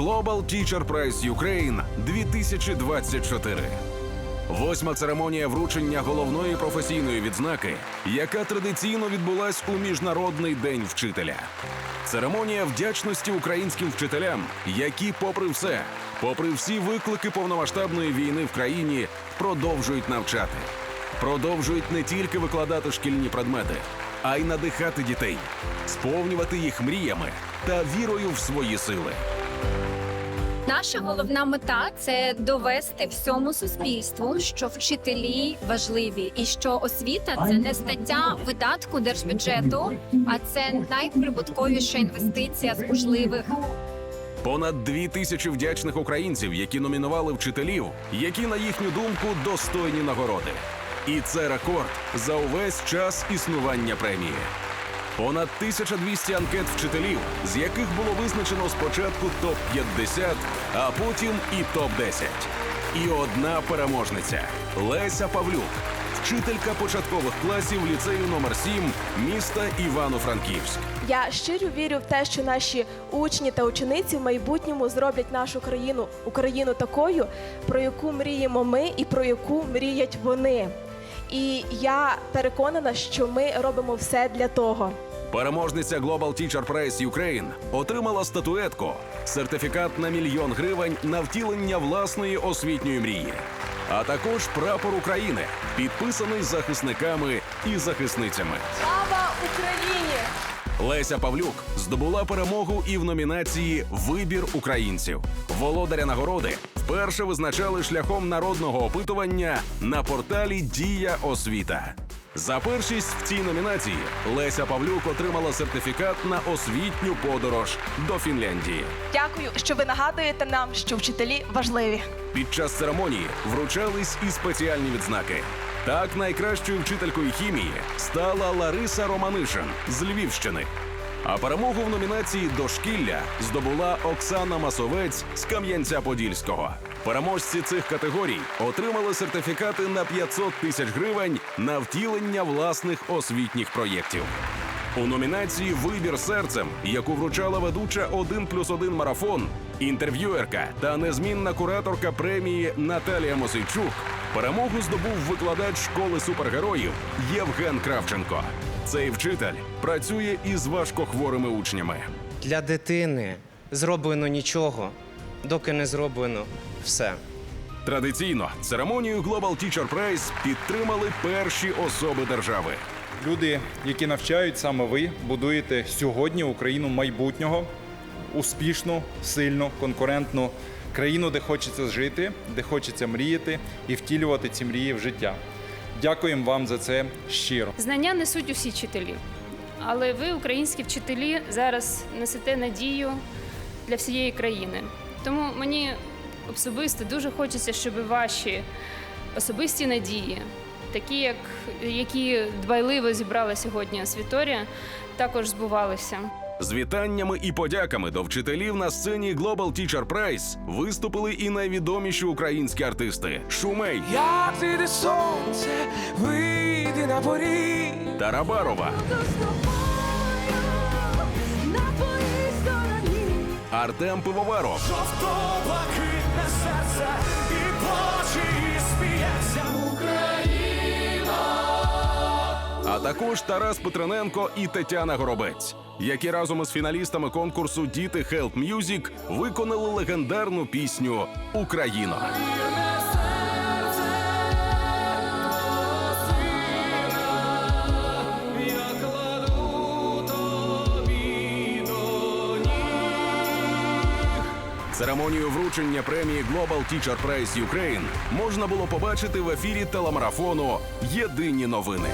Global Teacher Prize Ukraine 2024. Восьма церемонія вручення головної професійної відзнаки, яка традиційно відбулась у Міжнародний день вчителя. Церемонія вдячності українським вчителям, які, попри все, попри всі виклики повномасштабної війни в країні, продовжують навчати, продовжують не тільки викладати шкільні предмети, а й надихати дітей, сповнювати їх мріями та вірою в свої сили. Наша головна мета це довести всьому суспільству, що вчителі важливі, і що освіта це не стаття видатку держбюджету, а це найприбутковіша інвестиція з можливих. Понад дві тисячі вдячних українців, які номінували вчителів, які, на їхню думку, достойні нагороди. І це рекорд за увесь час існування премії. Понад 1200 анкет вчителів, з яких було визначено спочатку топ 50 а потім і топ 10 І одна переможниця Леся Павлюк, вчителька початкових класів ліцею номер 7 міста Івано-Франківськ. Я щиро вірю в те, що наші учні та учениці в майбутньому зроблять нашу країну Україну такою, про яку мріємо ми і про яку мріять вони. І я переконана, що ми робимо все для того. Переможниця Global Teacher Prize Ukraine отримала статуетку, сертифікат на мільйон гривень на втілення власної освітньої мрії, а також прапор України, підписаний захисниками і захисницями. Слава Україні! Леся Павлюк здобула перемогу і в номінації Вибір українців. Володаря нагороди вперше визначали шляхом народного опитування на порталі Дія освіта. За першість в цій номінації Леся Павлюк отримала сертифікат на освітню подорож до Фінляндії. Дякую, що ви нагадуєте нам, що вчителі важливі. Під час церемонії вручались і спеціальні відзнаки. Так, найкращою вчителькою хімії стала Лариса Романишин з Львівщини. А перемогу в номінації Дошкілля здобула Оксана Масовець з Кам'янця-Подільського. Переможці цих категорій отримали сертифікати на 500 тисяч гривень на втілення власних освітніх проєктів. У номінації Вибір серцем, яку вручала ведуча «1 плюс 1 марафон, інтерв'юерка та незмінна кураторка премії Наталія Мосейчук, перемогу здобув викладач школи супергероїв Євген Кравченко. Цей вчитель працює із важкохворими учнями. Для дитини зроблено нічого, доки не зроблено все. Традиційно церемонію Global Teacher Prize підтримали перші особи держави. Люди, які навчають саме ви, будуєте сьогодні Україну майбутнього, успішну, сильну, конкурентну країну, де хочеться жити, де хочеться мріяти і втілювати ці мрії в життя. Дякуємо вам за це щиро. Знання несуть усі вчителі. Але ви, українські вчителі, зараз несете надію для всієї країни. Тому мені особисто дуже хочеться, щоб ваші особисті надії, такі, як, які дбайливо зібрала сьогодні Світорія, також збувалися. З вітаннями і подяками до вчителів на сцені Global Teacher Prize виступили і найвідоміші українські артисти Шумей, Як зійде сонце, вийди на поріг. Тарабарова, Артем Пивоваров, Жовто-блакитне серце і плаче, і сміється також Тарас Петрененко і Тетяна Горобець, які разом із фіналістами конкурсу Діти Help Music виконали легендарну пісню до Церемонію вручення премії Global Teacher Prize Ukraine можна було побачити в ефірі телемарафону Єдині новини.